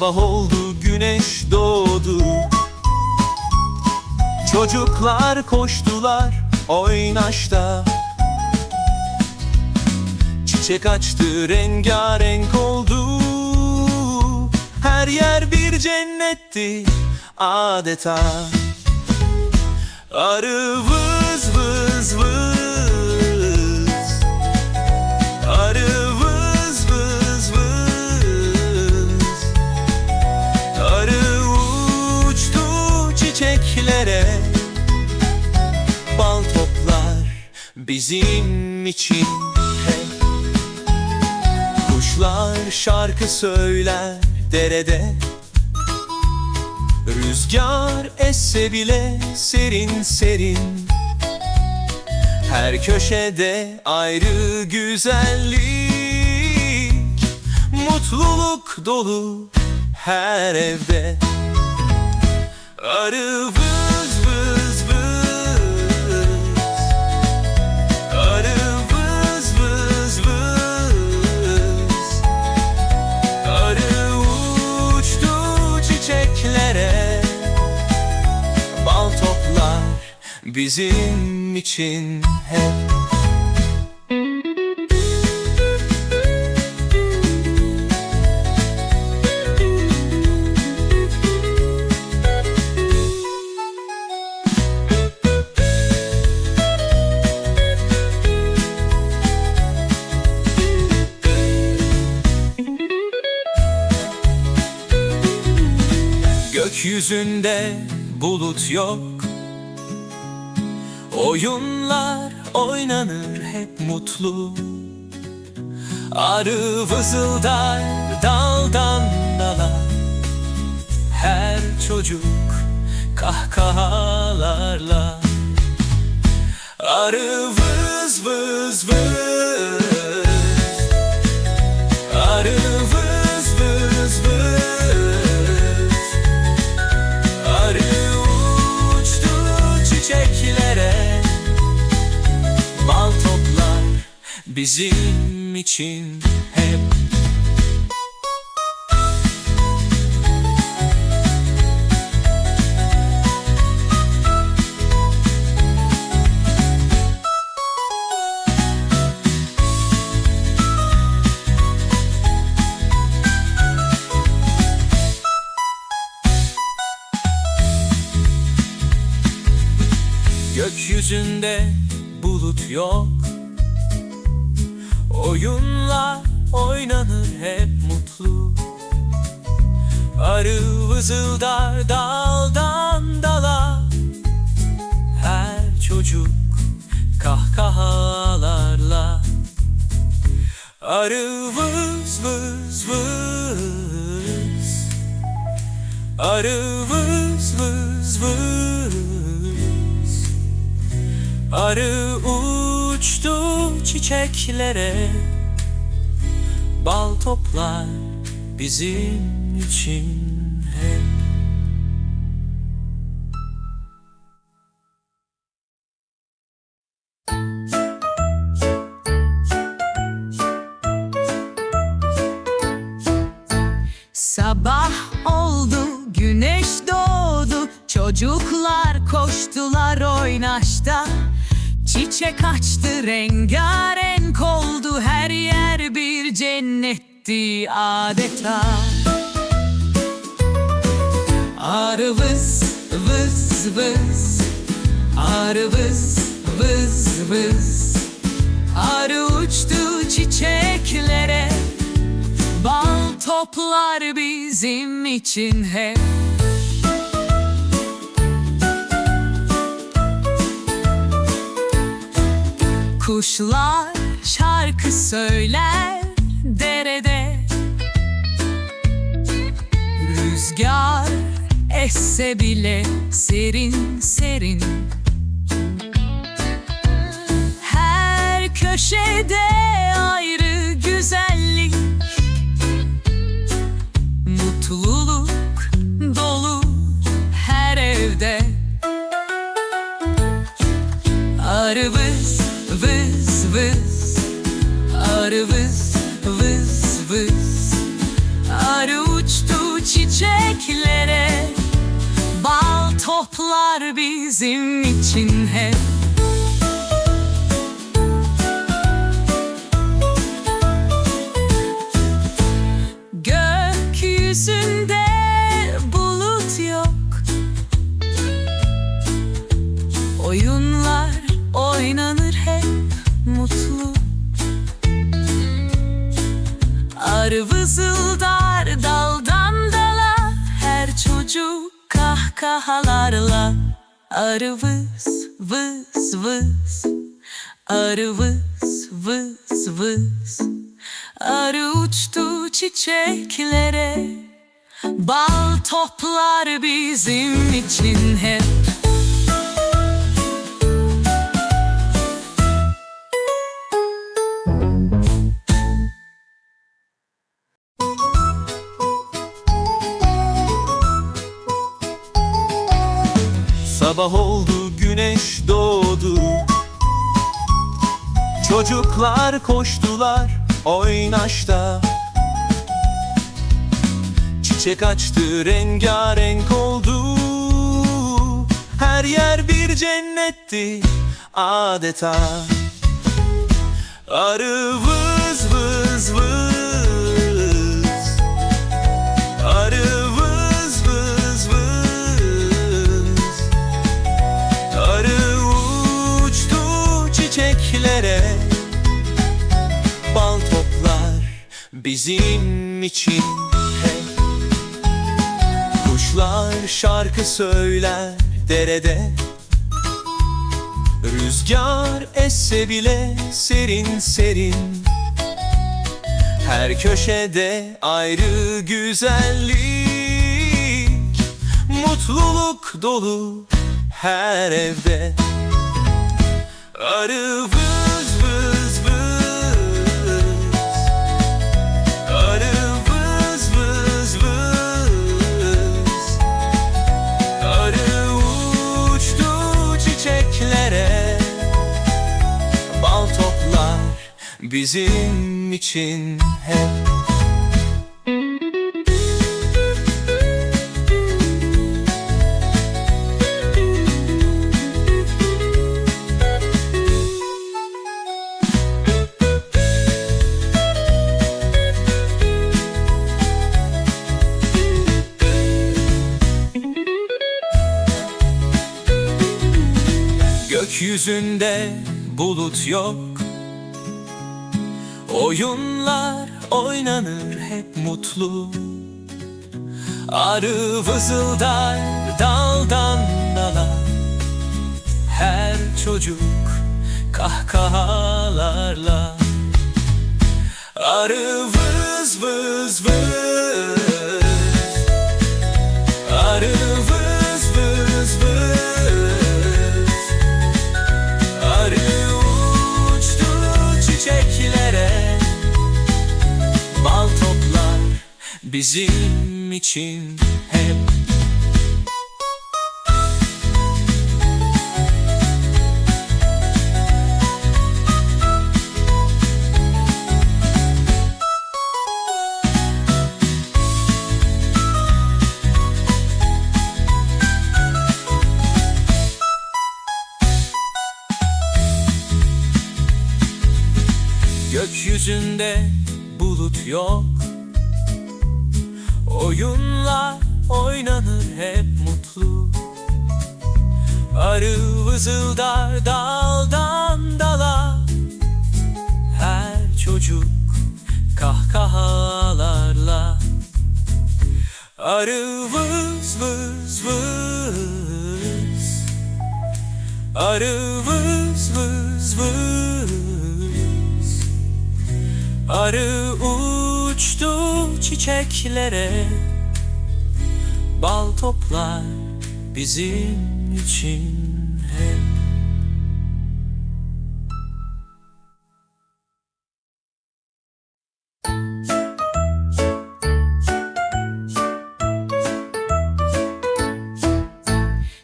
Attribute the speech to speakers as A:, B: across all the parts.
A: Sabah oldu güneş doğdu. Çocuklar koştular oynaşta. Çiçek açtı rengarenk oldu. Her yer bir cennetti adeta. Arı vız vız vız bizim için. Hep Kuşlar şarkı söyler derede. Rüzgar esse bile serin serin. Her köşede ayrı güzellik. Mutluluk dolu her evde. Arı bizim için hep Gökyüzünde bulut yok Oyunlar oynanır hep mutlu. Arı vızıldar daldan dala. Her çocuk kahkahalarla. Arı vız vız vız bizim için hep. Gökyüzünde bulut yok Oyunlar oynanır hep mutlu. Arı vızıldar daldan dala. Her çocuk kahkahalarla. Arı vız vız vız. Arı vız vız vız. Arı uçtu çiçeklere Bal toplar bizim için hep.
B: Sabah oldu, güneş doğdu. Çocuklar koştular oynaşta. Çiçek açtı, rengarenk oldu. Her yer cennetti adeta. Arı vız vız vız Arı vız vız vız. Arı uçtu çiçeklere Bal toplar bizim için hep. Kuşlar şarkı söyler esse bile serin serin. Her köşede ayrı güzellik. Mutluluk dolu her evde. Arı vız vız vız. Arı vız vız toplar bizim için hep. Gökyüzünde bulut yok. Oyunlar oynanır hep mutlu. Arı vızıldar daldan Her çocuk kahkahalarla Arı vız vız vız. Arı vız vız vız. Arı uçtu çiçeklere. Bal toplar bizim için hep
A: Sabah oldu güneş doğdu. Çocuklar koştular oynaşta. Çiçek açtı rengarenk oldu. Her yer bir cennetti adeta. Arı vız vız vız bizim için. Hep Kuşlar şarkı söyler derede. Rüzgar esse bile serin serin. Her köşede ayrı güzellik. Mutluluk dolu her evde bizim için hep. Gökyüzünde bulut yok Oyunlar oynanır hep mutlu. Arı vızıldar daldan dala. Her çocuk kahkahalarla. Arı vız vız vız bizim için hep. Gökyüzünde bulut yok Oyunlar oynanır hep mutlu. Arı vızıldar daldan dala. Her çocuk kahkahalarla. Arı vız vız vız. Arı vız vız vız. Arı uçtu çiçeklere Bal toplar bizim için hep.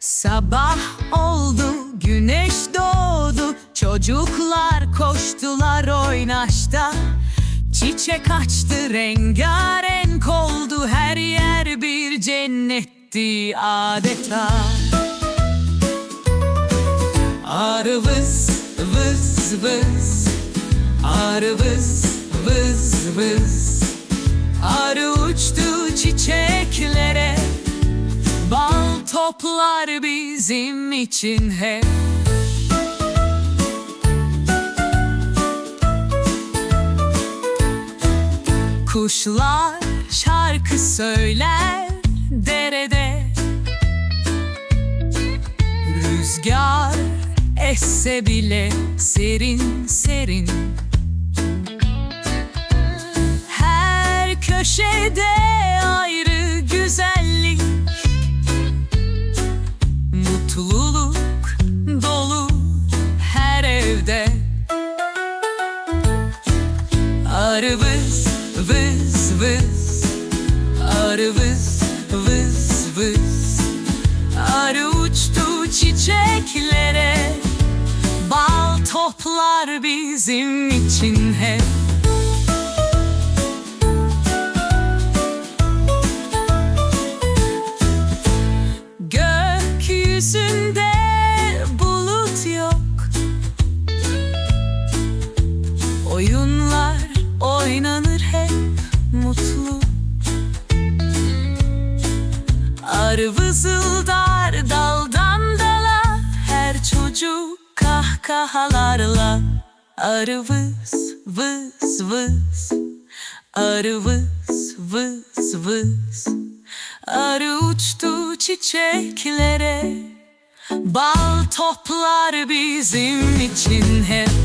B: Sabah oldu, güneş doğdu. Çocuklar koştular oynaşta. Çiçek açtı rengarenk oldu her yer bir cennetti adeta. Arı vız vız vız. Arı vız vız vız. Arı uçtu çiçeklere. Bal toplar bizim için hep. Kuşlar şarkı söyler derede. Rüzgar esse bile serin serin. Her köşede ayrı güzellik. Mutluluk dolu her evde. Arı vız vız vız Arı vız vız vız. Arı uçtu çiçeklere. Bal toplar bizim için hep Arı vız vız vız. Arı vız vız vız. Arı uçtu çiçeklere. Bal toplar bizim için hep